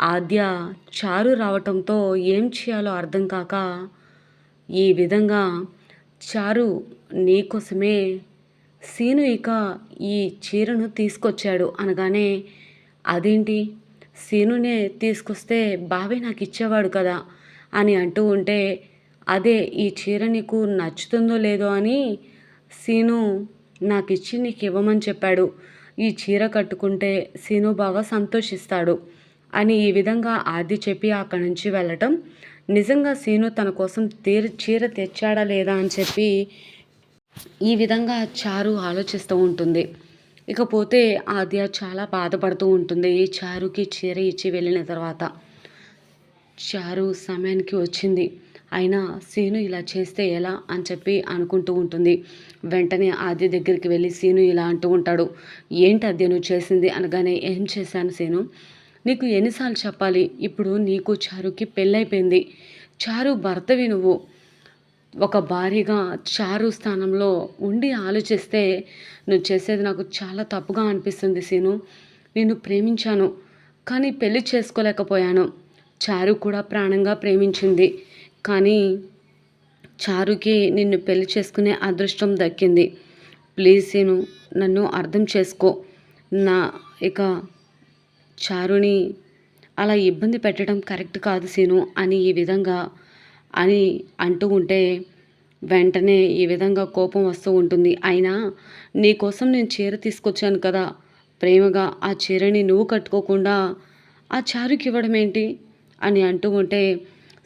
ఆద్య చారు రావటంతో ఏం చేయాలో అర్థం కాక ఈ విధంగా చారు నీకోసమే సీను ఇక ఈ చీరను తీసుకొచ్చాడు అనగానే అదేంటి? సీనునే తీసుకొస్తే బావే నాకు ఇచ్చేవాడు కదా అని అంటూ ఉంటే అదే ఈ చీర నీకు నచ్చుతుందో లేదో అని సీను నాకు ఇచ్చి నీకు ఇవ్వమని చెప్పాడు. ఈ చీర కట్టుకుంటే సీను బాగా సంతోషిస్తాడు. అని ఈ విధంగా ఆది చెప్పి అక్కడి నుంచి వెళ్ళటం. నిజంగా సీను తన కోసం తీర చీర తెచ్చాడా లేదా అని చెప్పి ఈ విధంగా చారు ఆలోచిస్తూ ఉంటుంది. ఇకపోతే ఆద్య చాలా బాధపడుతూ ఉంటుంది. ఈ చారుకి చీర ఇచ్చి వెళ్ళిన తర్వాత చారు సమయానికి వచ్చింది. అయినా సీను ఇలా చేస్తే ఎలా అని చెప్పి అనుకుంటూ ఉంటుంది. వెంటనే ఆద్య దగ్గరికి వెళ్ళి సీను ఇలా అంటూ ఉంటాడు. ఏంటి అద్య నువ్వు చేసింది? అనగానే ఏం చేశాను సీను? నీకు ఎన్నిసార్లు చెప్పాలి? ఇప్పుడు నీకు చారుకి పెళ్ళైపోయింది. చారు భర్తవి నువ్వు. ఒక భారీగా చారు స్థానంలో ఉండి ఆలోచిస్తే నువ్వు చేసేది నాకు చాలా తప్పుగా అనిపిస్తుంది సీను. నేను ప్రేమించాను కానీ పెళ్ళి చేసుకోలేకపోయాను. చారు కూడా ప్రాణంగా ప్రేమించింది కానీ చారుకి నిన్ను పెళ్ళి చేసుకునే అదృష్టం దక్కింది. ప్లీజ్ సీను నన్ను అర్థం చేసుకో. నా ఇక చారుని అలా ఇబ్బంది పెట్టడం కరెక్ట్ కాదు సీను అని ఈ విధంగా అని అంటూ ఉంటే వెంటనే ఈ విధంగా కోపం వస్తూ ఉంటుంది. అయినా నీకోసం నేను చీర తీసుకొచ్చాను కదా. ప్రేమగా ఆ చీరని నువ్వు కట్టుకోకుండా ఆ చారుకి ఇవ్వడం ఏంటి? అని అంటూ ఉంటే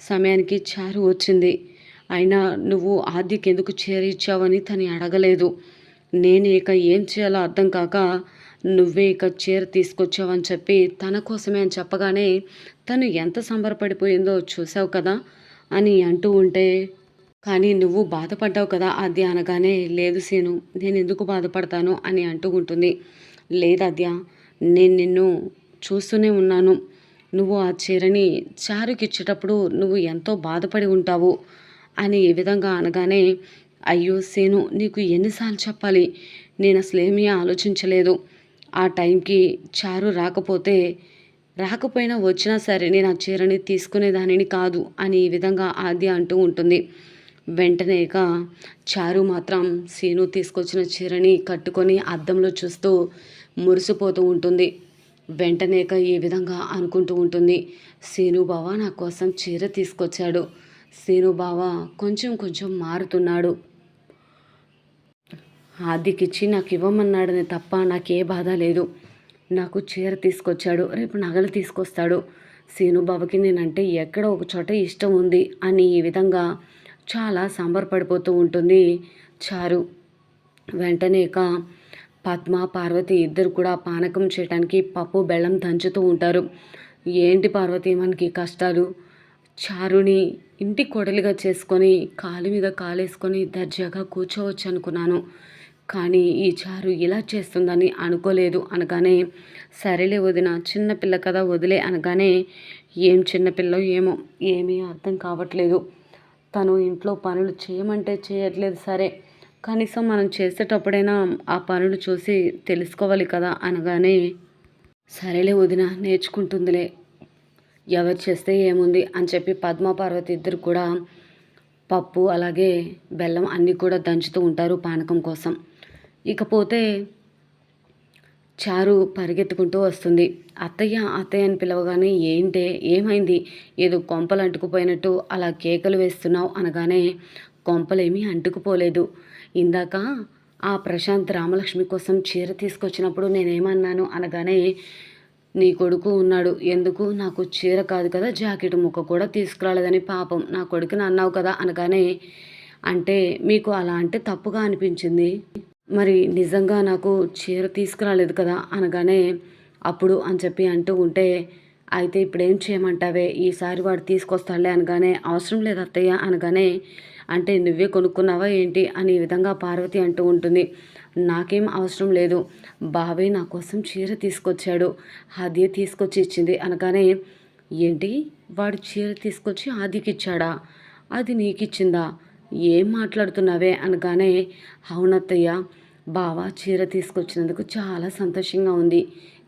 సమయానికి చారు వచ్చింది. అయినా నువ్వు ఆద్యకి ఎందుకు చీర ఇచ్చావని తను అడగలేదు. నేను ఇక ఏం చేయాలో అర్థం కాక నువ్వే ఇక చీర తీసుకొచ్చావని చెప్పి తన కోసమే అని చెప్పగానే తను ఎంత సంబరపడిపోయిందో చూసావు కదా అని అంటూ ఉంటే కానీ నువ్వు బాధపడ్డావు కదా అది అనగానే లేదు సీను నేను ఎందుకు బాధపడతాను అని అంటూ ఉంటుంది. లేదాద్య నేను నిన్ను చూస్తూనే ఉన్నాను. నువ్వు ఆ చీరని చారుకి ఇచ్చేటప్పుడు నువ్వు ఎంతో బాధపడి ఉంటావు అని ఈ విధంగా అనగానే అయ్యో సేను నీకు ఎన్నిసార్లు చెప్పాలి? నేను అసలు ఏమీ ఆలోచించలేదు. ఆ టైంకి చారు రాకపోతే రాకపోయినా వచ్చినా సరే నేను ఆ చీరని తీసుకునేదానిని కాదు అని ఈ విధంగా ఆది అంటూ ఉంటుంది. వెంటనే ఇక చారు మాత్రం సీను తీసుకొచ్చిన చీరని కట్టుకొని అద్దంలో చూస్తూ మురిసిపోతూ ఉంటుంది. వెంటనే ఇక ఈ విధంగా అనుకుంటూ ఉంటుంది. సీను బావ నా కోసం చీర తీసుకొచ్చాడు. సీను బావ కొంచెం కొంచెం మారుతున్నాడు. ఆదికిచ్చి నాకు ఇవ్వమన్నాడని తప్ప నాకే బాధ లేదు. నాకు చీర తీసుకొచ్చాడు రేపు నగలు తీసుకొస్తాడు. సీనుబాబుకి నేనంటే ఎక్కడ ఒక చోట ఇష్టం ఉంది అని ఈ విధంగా చాలా సంబరపడిపోతూ ఉంటుంది చారు. వెంటనే ఇక పద్మ పార్వతి ఇద్దరు కూడా పానకం చేయడానికి పప్పు బెల్లం దంచుతూ ఉంటారు. ఏంటి పార్వతి మనకి కష్టాలు? చారుని ఇంటి కొడలిగా చేసుకొని కాలు మీద కాలేసుకొని దర్జాగా కూర్చోవచ్చు అనుకున్నాను కానీ ఈ చారు ఇలా చేస్తుందని అనుకోలేదు అనగానే సరేలే వదిన చిన్నపిల్ల కదా వదిలే అనగానే ఏం చిన్నపిల్ల ఏమో ఏమీ అర్థం కావట్లేదు. తను ఇంట్లో పనులు చేయమంటే చేయట్లేదు సరే. కనీసం మనం చేసేటప్పుడైనా ఆ పనులు చూసి తెలుసుకోవాలి కదా అనగానే సరేలే వదిన నేర్చుకుంటుందిలే. ఎవరు చేస్తే ఏముంది అని చెప్పి పద్మ పార్వతి ఇద్దరు కూడా పప్పు అలాగే బెల్లం అన్నీ కూడా దంచుతూ ఉంటారు పానకం కోసం. ఇకపోతే చారు పరిగెత్తుకుంటూ వస్తుంది. అత్తయ్య అత్తయ్య అని పిలవగానే ఏంటే ఏమైంది? ఏదో కొంపలు అంటుకుపోయినట్టు అలా కేకలు వేస్తున్నావు అనగానే కొంపలేమీ అంటుకుపోలేదు. ఇందాక ఆ ప్రశాంత్ రామలక్ష్మి కోసం చీర తీసుకొచ్చినప్పుడు నేనేమన్నాను అనగానే నీ కొడుకు ఉన్నాడు. ఎందుకు? నాకు చీర కాదు కదా జాకెట్ ముక్క కూడా తీసుకురాలేదని పాపం. నా కొడుకుని అన్నావు కదా అనగానే అంటే మీకు అలా అంటే తప్పుగా అనిపించింది. మరి నిజంగా నాకు చీర తీసుకురాలేదు కదా అనగానే అప్పుడు అని చెప్పి అంటూ ఉంటే అయితే ఇప్పుడు ఏం చేయమంటావే? ఈసారి వాడు తీసుకొస్తాడులే అనగానే అవసరం లేదు అత్తయ్య అనగానే అంటే నువ్వే కొనుక్కున్నావా ఏంటి? అని ఈ విధంగా పార్వతి అంటూ ఉంటుంది. నాకేం అవసరం లేదు. బాబాయ్ నా కోసం చీర తీసుకొచ్చాడు. అదే తీసుకొచ్చి ఇచ్చింది అనగానే ఏంటి? వాడు చీర తీసుకొచ్చి ఆదికి ఇచ్చాడా? అది నీకు ఇచ్చిందా ఏం మాట్లాడుతున్నావే అనగానే అవునత్తయ్య బావ చీర తీసుకొచ్చినందుకు చాలా సంతోషంగా ఉంది.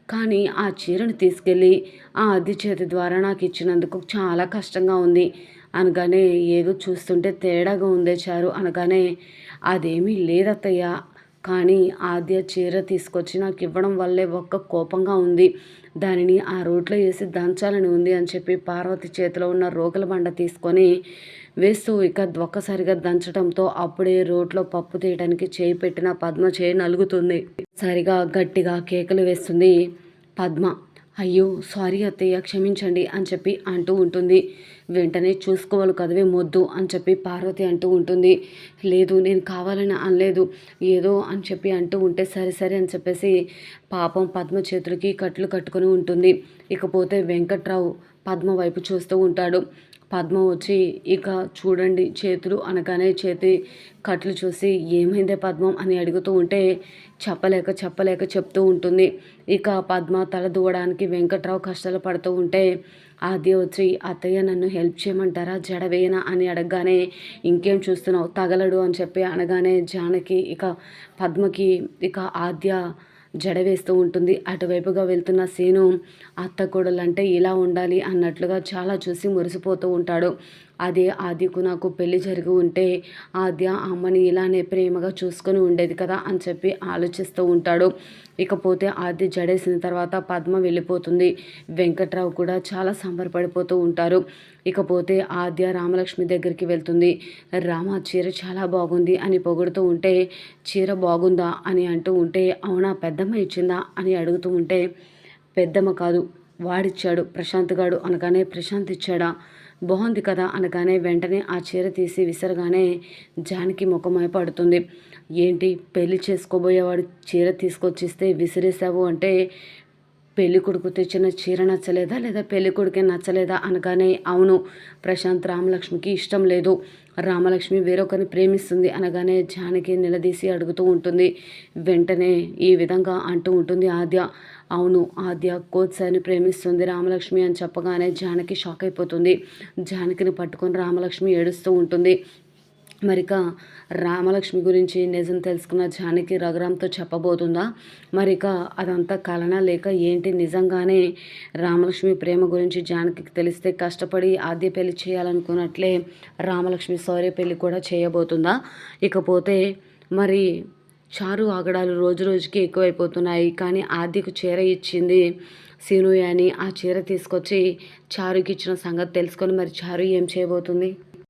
కానీ ఆ చీరను తీసుకెళ్ళి ఆ అద్దె చేతి ద్వారా నాకు ఇచ్చినందుకు చాలా కష్టంగా ఉంది అనగానే ఏదో చూస్తుంటే తేడాగా ఉందే చారు అనగానే అదేమీ లేదత్తయ్య. కానీ ఆద్య చీర తీసుకొచ్చి నాకు ఇవ్వడం వల్లే ఒక్క కోపంగా ఉంది. దానిని ఆ రోడ్లో వేసి దంచాలని ఉంది అని చెప్పి పార్వతి చేతిలో ఉన్న రోగుల బండ తీసుకొని వేస్తూ ఇక ఒక్కసారిగా దంచడంతో అప్పుడే రోడ్లో పప్పు తీయడానికి చేయి పెట్టిన పద్మ చేయి నలుగుతుంది. సరిగా గట్టిగా కేకలు వేస్తుంది పద్మ. అయ్యో సారీ అత్తయ్య క్షమించండి అని చెప్పి అంటూ ఉంటుంది. వెంటనే చూసుకోవాలి కదవే మొద్దు అని చెప్పి పార్వతి అంటూ ఉంటుంది. లేదు నేను కావాలని అనలేదు. ఏదో అని చెప్పి అంటూ ఉంటే సరే సరే అని చెప్పేసి పాపం పద్మ చేతులకి కట్లు కట్టుకొని ఉంటుంది. ఇకపోతే వెంకట్రావు పద్మ వైపు చూస్తూ ఉంటాడు. పద్మ వచ్చి ఇక చూడండి చేతులు అనగానే చేతి కట్లు చూసి ఏమైందే పద్మం అని అడుగుతూ ఉంటే చెప్పలేక చెప్పలేక చెప్తూ ఉంటుంది. ఇక పద్మ తల దూవడానికి వెంకట్రావు కష్టాలు పడుతూ ఉంటే ఆద్య వచ్చి అత్తయ్య నన్ను హెల్ప్ చేయమంటారా? జడవేనా అని అడగగానే ఇంకేం చూస్తున్నావు? తగలడు అని చెప్పి అనగానే జానకి ఇక పద్మకి ఇక ఆద్య జడ వేస్తూ ఉంటుంది. అటువైపుగా వెళ్తున్న సేను అత్త కోడలంటే ఇలా ఉండాలి అన్నట్లుగా చాలా చూసి మురిసిపోతూ ఉంటాడు. అదే ఆదికు నాకు పెళ్ళి జరిగి ఉంటే ఆద్య అమ్మని ఇలానే ప్రేమగా చూసుకొని ఉండేది కదా అని చెప్పి ఆలోచిస్తూ ఉంటాడు. ఇకపోతే ఆద్య జడేసిన తర్వాత పద్మ వెళ్ళిపోతుంది. వెంకట్రావు కూడా చాలా సంబరపడిపోతూ ఉంటారు. ఇకపోతే ఆద్య రామలక్ష్మి దగ్గరికి వెళ్తుంది. రామ చీర చాలా బాగుంది అని పొగుడుతూ ఉంటే చీర బాగుందా అని అంటూ ఉంటే అవునా పెద్దమ్మ ఇచ్చిందా అని అడుగుతూ ఉంటే పెద్దమ్మ కాదు వాడిచ్చాడు ప్రశాంత్ గాడు అనగానే ప్రశాంత్ ఇచ్చాడా? బాగుంది కదా అనగానే వెంటనే ఆ చీర తీసి విసరగానే జానికి ముఖమై పడుతుంది ఏంటి పెళ్ళి చేసుకోబోయేవాడు చీర తీసుకొచ్చిస్తే విసిరేసావు అంటే పెళ్ళి కొడుకు తెచ్చిన చీర నచ్చలేదా లేదా పెళ్ళి కొడుకే నచ్చలేదా అనగానే అవును ప్రశాంత్ రామలక్ష్మికి ఇష్టం లేదు. రామలక్ష్మి వేరొకరిని ప్రేమిస్తుంది అనగానే జానకి నిలదీసి అడుగుతూ ఉంటుంది. వెంటనే ఈ విధంగా అంటూ ఉంటుంది ఆద్య. అవును ఆద్య కోత్సాని ప్రేమిస్తుంది రామలక్ష్మి అని చెప్పగానే జానకి షాక్ అయిపోతుంది. జానకిని పట్టుకొని రామలక్ష్మి ఏడుస్తూ ఉంటుంది. మరిక రామలక్ష్మి గురించి నిజం తెలుసుకున్న జానకి రఘురామ్తో చెప్పబోతుందా? మరిక అదంతా కలన లేక ఏంటి? నిజంగానే రామలక్ష్మి ప్రేమ గురించి జానకి తెలిస్తే కష్టపడి ఆద్య పెళ్ళి చేయాలనుకున్నట్లే రామలక్ష్మి సౌర్య పెళ్ళి కూడా చేయబోతుందా? ఇకపోతే మరి చారు ఆగడాలు రోజు రోజుకి ఎక్కువైపోతున్నాయి. కానీ ఆద్యకు చీర ఇచ్చింది సీను అని ఆ చీర తీసుకొచ్చి చారుకి ఇచ్చిన సంగతి తెలుసుకొని మరి చారు ఏం చేయబోతుంది?